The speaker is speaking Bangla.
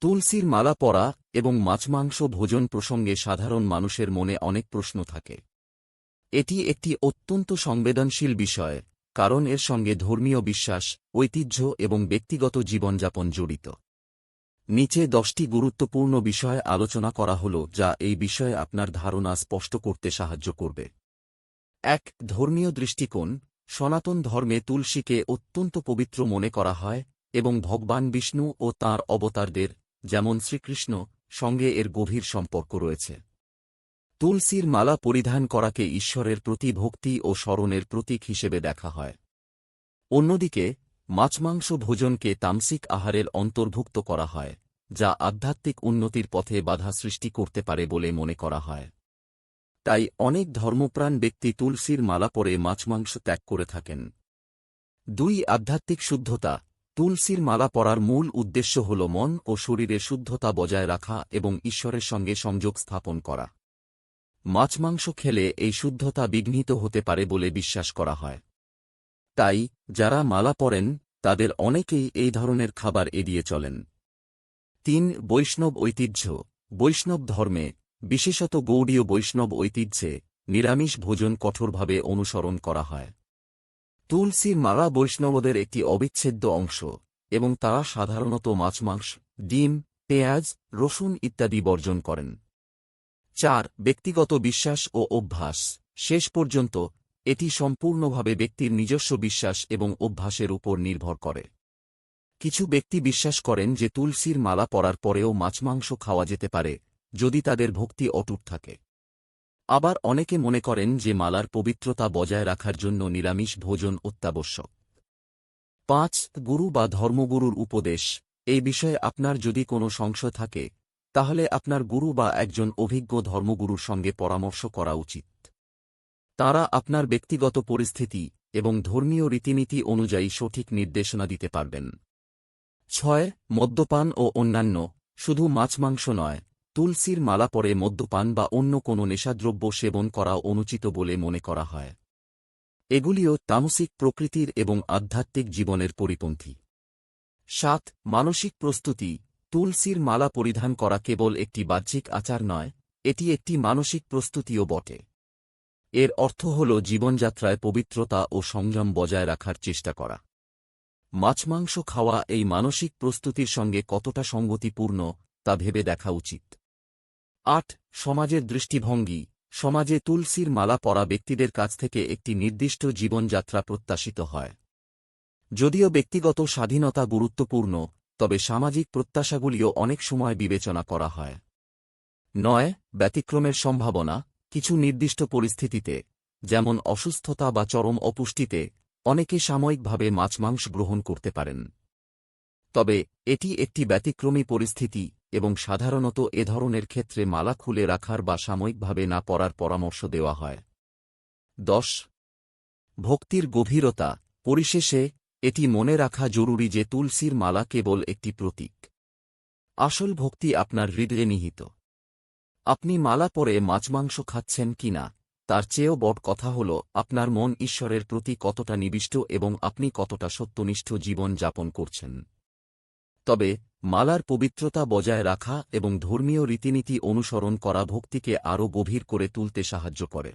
তুলসীর মালা পরা এবং মাছমাংস ভোজন প্রসঙ্গে সাধারণ মানুষের মনে অনেক প্রশ্ন থাকে। এটি একটি অত্যন্ত সংবেদনশীল বিষয়, কারণ এর সঙ্গে ধর্মীয় বিশ্বাস, ঐতিহ্য এবং ব্যক্তিগত জীবনযাপন জড়িত। নিচে দশটি গুরুত্বপূর্ণ বিষয় আলোচনা করা হল, যা এই বিষয়ে আপনার ধারণা স্পষ্ট করতে সাহায্য করবে। এক, ধর্মীয় দৃষ্টিকোণ, সনাতন ধর্মে তুলসীকে অত্যন্ত পবিত্র মনে করা হয় এবং ভগবান বিষ্ণু ও তাঁর অবতারদের যেমন শ্রীকৃষ্ণ, সঙ্গে এর গভীর সম্পর্ক রয়েছে। তুলসীর মালা পরিধান করাকে ঈশ্বরের প্রতি ভক্তি ও স্মরণের প্রতীক হিসেবে দেখা হয়। অন্যদিকে, মাছমাংস ভোজনকে তামসিক আহারের অন্তর্ভুক্ত করা হয়, যা আধ্যাত্মিক উন্নতির পথে বাধা সৃষ্টি করতে পারে বলে মনে করা হয়। তাই অনেক ধর্মপ্রাণ ব্যক্তি তুলসীর মালা পরে মাছমাংস ত্যাগ করে থাকেন। দুই আধ্যাত্মিক শুদ্ধতা তুলসীর মালা পরার মূল উদ্দেশ্য হল মন ও শরীরে শুদ্ধতা বজায় রাখা এবং ঈশ্বরের সঙ্গে সংযোগ স্থাপন করা। মাছমাংস খেলে এই শুদ্ধতা বিঘ্নিত হতে পারে বলে বিশ্বাস করা হয়। তাই, যারা মালা পরেন, তাদের অনেকেই এই ধরনের খাবার এড়িয়ে চলেন। তিন, বৈষ্ণব ঐতিহ্য। বৈষ্ণব ধর্মে, বিশেষত গৌড়ীয় বৈষ্ণব ঐতিহ্যে নিরামিষ ভোজন কঠোরভাবে অনুসরণ করা হয়। তুলসীর মালা বৈষ্ণবদের একটি অবিচ্ছেদ্য অংশ, এবং তারা সাধারণত মাছমাংস ডিম, পেঁয়াজ, রসুন ইত্যাদি বর্জন করেন। চার, ব্যক্তিগত বিশ্বাস ও অভ্যাস। শেষ পর্যন্ত, এটি সম্পূর্ণভাবে ব্যক্তির নিজস্ব বিশ্বাস এবং অভ্যাসের উপর নির্ভর করে। কিছু ব্যক্তি বিশ্বাস করেন যে তুলসীর মালা পরার পরেও মাছমাংস খাওয়া যেতে পারে, যদি তাদের ভক্তি অটুট থাকে। আবার অনেকে মনে করেন যে মালার পবিত্রতা বজায় রাখার জন্য নিরামিষ ভোজন অত্যাবশ্যক। পাঁচ, গুরু বা ধর্মগুরুর উপদেশ। এই বিষয়ে আপনার যদি কোনো সংশয় থাকে, তাহলে আপনার গুরু বা একজন অভিজ্ঞ ধর্মগুরুর সঙ্গে পরামর্শ করা উচিত। তারা আপনার ব্যক্তিগত পরিস্থিতি এবং ধর্মীয় রীতিনীতি অনুযায়ী সঠিক নির্দেশনা দিতে পারবেন। ছয়, মদ্যপান ও অন্যান্য, শুধু মাছ-মাংস নয় তুলসীর মালা পরে মদ্যপান বা অন্য কোনো নেশাদ্রব্য সেবন করা অনুচিত বলে মনে করা হয়। এগুলিও তামসিক প্রকৃতির এবং আধ্যাত্মিক জীবনের পরিপন্থী। সাত, মানসিক প্রস্তুতি। তুলসীর মালা পরিধান করা কেবল একটি বাহ্যিক আচার নয়, এটি একটি মানসিক প্রস্তুতিও বটে। এর অর্থ হল জীবনযাত্রায় পবিত্রতা ও সংযম বজায় রাখার চেষ্টা করা। মাছমাংস খাওয়া এই মানসিক প্রস্তুতির সঙ্গে কতটা সঙ্গতিপূর্ণ তা ভেবে দেখা উচিত। আট, সমাজের দৃষ্টিভঙ্গি, সমাজে তুলসীর মালা পরা ব্যক্তিদের কাছ থেকে একটি নির্দিষ্ট জীবনযাত্রা প্রত্যাশিত হয়। যদিও ব্যক্তিগত স্বাধীনতা গুরুত্বপূর্ণ, তবে সামাজিক প্রত্যাশাগুলিও অনেক সময় বিবেচনা করা হয়। নয়, ব্যতিক্রমের সম্ভাবনা, কিছু নির্দিষ্ট পরিস্থিতিতে, যেমন অসুস্থতা বা চরম অপুষ্টিতে, অনেকে সাময়িকভাবে মাছ-মাংস গ্রহণ করতে পারেন। তবে এটি একটি ব্যতিক্রমী পরিস্থিতি এবং সাধারণত এ ধরনের ক্ষেত্রে মালা খুলে রাখার বা সাময়িকভাবে না পরার পরামর্শ দেওয়া হয়। দশ, ভক্তির গভীরতা। পরিশেষে, এটি মনে রাখা জরুরি যে তুলসীর মালা কেবল একটি প্রতীক। আসল ভক্তি আপনার হৃদয়ে নিহিত। আপনি মালা পরে মাছমাংস খাচ্ছেন কিনা তার চেয়েও বড় কথা হল, আপনার মন ঈশ্বরের প্রতি কতটা নিবিষ্ট এবং আপনি কতটা সত্যনিষ্ঠ জীবন যাপন করছেন। তবে মালার পবিত্রতা বজায় রাখা এবং ধর্মীয় রীতিনীতি অনুসরণ করা ভক্তিকে আরও গভীর করে তুলতে সাহায্য করে।